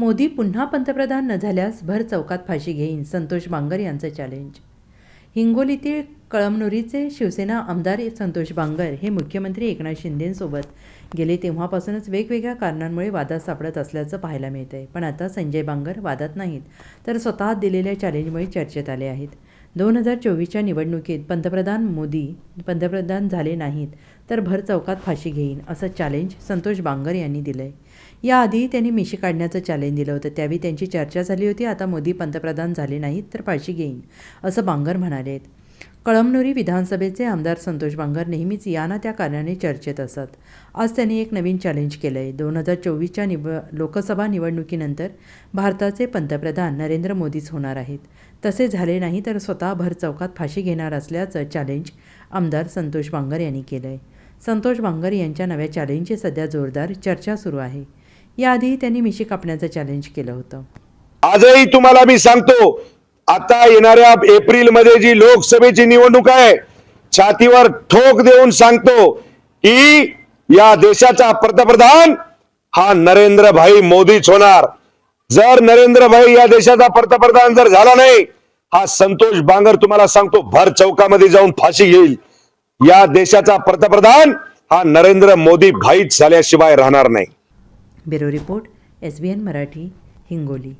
मोदी पुन्हा पंतप्रधान न झाल्यास भर चौकात फाशी घेईन संतोष बांगर यांचं चॅलेंज हिंगोलीतील कळमनुरीचे शिवसेना आमदार संतोष बांगर हे मुख्यमंत्री एकनाथ शिंदेंसोबत गेले तेव्हापासूनच वेगवेगळ्या कारणांमुळे वादात सापडत असल्याचं पाहायला मिळतं आहे पण आता संजय बांगर वादात नाहीत तर स्वतः दिलेल्या चॅलेंजमुळे चर्चेत आले आहेत. दोन हजार चोवीसच्या निवडणुकीत पंतप्रधान मोदी पंतप्रधान झाले नाहीत तर भर चौकात फाशी घेईन असं चॅलेंज संतोष बांगर यांनी दिलं आहे याआधी त्यांनी मिशी काढण्याचं चॅलेंज दिलं होतं. त्यावेळी त्यांची चर्चा झाली होती आता मोदी पंतप्रधान झाले नाहीत तर फाशी घेईन असं बांगर म्हणाले आहेत कळमनुरी विधानसभेचे आमदार संतोष बांगर नेहमीच या ना त्या कारणाने चर्चेत असत. आज त्यांनी एक नवीन चॅलेंज केलं आहे दोन हजार चोवीसच्या निव लोकसभा निवडणुकीनंतर भारताचे पंतप्रधान नरेंद्र मोदीच होणार आहेत. तसे झाले नाही तर स्वतः भर चौकात फाशी घेणार असल्याचं चॅलेंज आमदार संतोष बांगर यांनी केलं आहे संतोष बांगर यांच्या नव्या चॅलेंजची सध्या जोरदार चर्चा सुरू आहे. याआधी त्यांनी मिशी कापण्याचं चॅलेंज केलं होतं. आजही तुम्हाला मी सांगतो आता येणाऱ्या एप्रिलमध्ये जी लोकसभेची निवडणूक आहे छातीवर ठोक देऊन सांगतो की या देशाचा पंतप्रधान हा नरेंद्र भाई मोदीच होणार. जर नरेंद्र भाई या देशाचा पंतप्रधान जर झाला नाही हा संतोष बांगर तुम्हाला सांगतो भर चौकामध्ये जाऊन फाशी घेईल. या देशाचा पंतप्रधान हा नरेंद्र मोदी भाईच झाल्याशिवाय राहणार नाही. Bureau report S Marathi Hingoli.